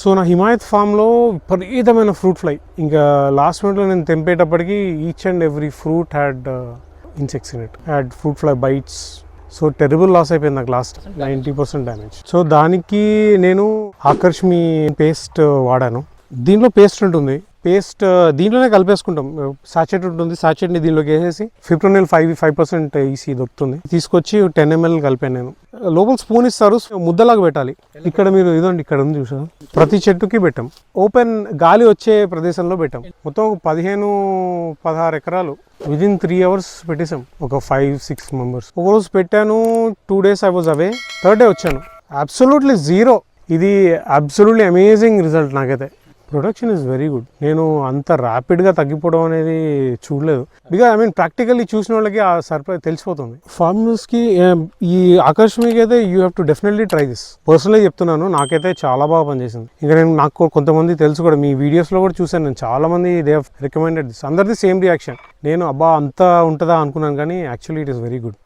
So నా హిమాయత్ ఫామ్లో విపరీతమైన ఫ్రూట్ ఫ్లై. ఇంకా లాస్ట్ మినిట్లో నేను తెంపేటప్పటికి each and every fruit had insects in it had fruit fly bites. So terrible loss అయిపోయింది నాకు last ninety percent damage so దానికి నేను ఆకర్ష్మి పేస్ట్ uh, వాడాను. దీంట్లో పేస్ట్ ఉంటుంది. పేస్ట్ దీంట్లోనే కలిపేసుకుంటాం. సాచెట్ ఉంటుంది సాచెట్ని దీనిలోకి వేసేసి fipronil five five percent EC దొరుకుతుంది. తీసుకొచ్చి టెన్ ఎంఎల్ కలిపాను నేను. లోపల స్పూన్ ఇస్తారు ముద్దలాగా పెట్టాలి. ఇక్కడ మీరు ఇదండి ఇక్కడ ఉంది చూసారు? ప్రతి చెట్టుకి పెట్టాం. ఓపెన్ గాలి వచ్చే ప్రదేశంలో పెట్టాం. మొత్తం ఒక పదిహేను పదహారు ఎకరాలు. విదిన్ త్రీ అవర్స్ పెట్టేసాం ఒక ఫైవ్ సిక్స్ మెంబర్స్ ఒక రోజు పెట్టాను two days I was away third day వచ్చాను. అబ్సల్యూట్లీ జీరో ఇది అబ్సల్యూట్లీ అమేజింగ్ రిజల్ట్ నాకైతే. Production is very good. నేను అంత ర్యాపిడ్గా తగ్గిపోవడం అనేది చూడలేదు. బికాజ్ ఐ మీన్ ప్రాక్టికల్లీ చూసిన వాళ్ళకి ఆ సర్ప్రైజ్ తెలిసిపోతుంది. ఫార్మర్స్కి ఈ ఆకర్షణకి అయితే you have to definitely try this. పర్సనల్గా చెప్తున్నాను నాకైతే చాలా బాగా పనిచేసింది. ఇంకా నేను నాకు కొంతమంది తెలుసు కూడా మీ వీడియోస్లో కూడా చూశాను నేను. చాలామంది దే రికమెండెడ్ దిస్ అందరిది సేమ్ రియాక్షన్. నేను అబ్బా అంతా ఉంటుందా అనుకున్నాను కానీ actually it is very good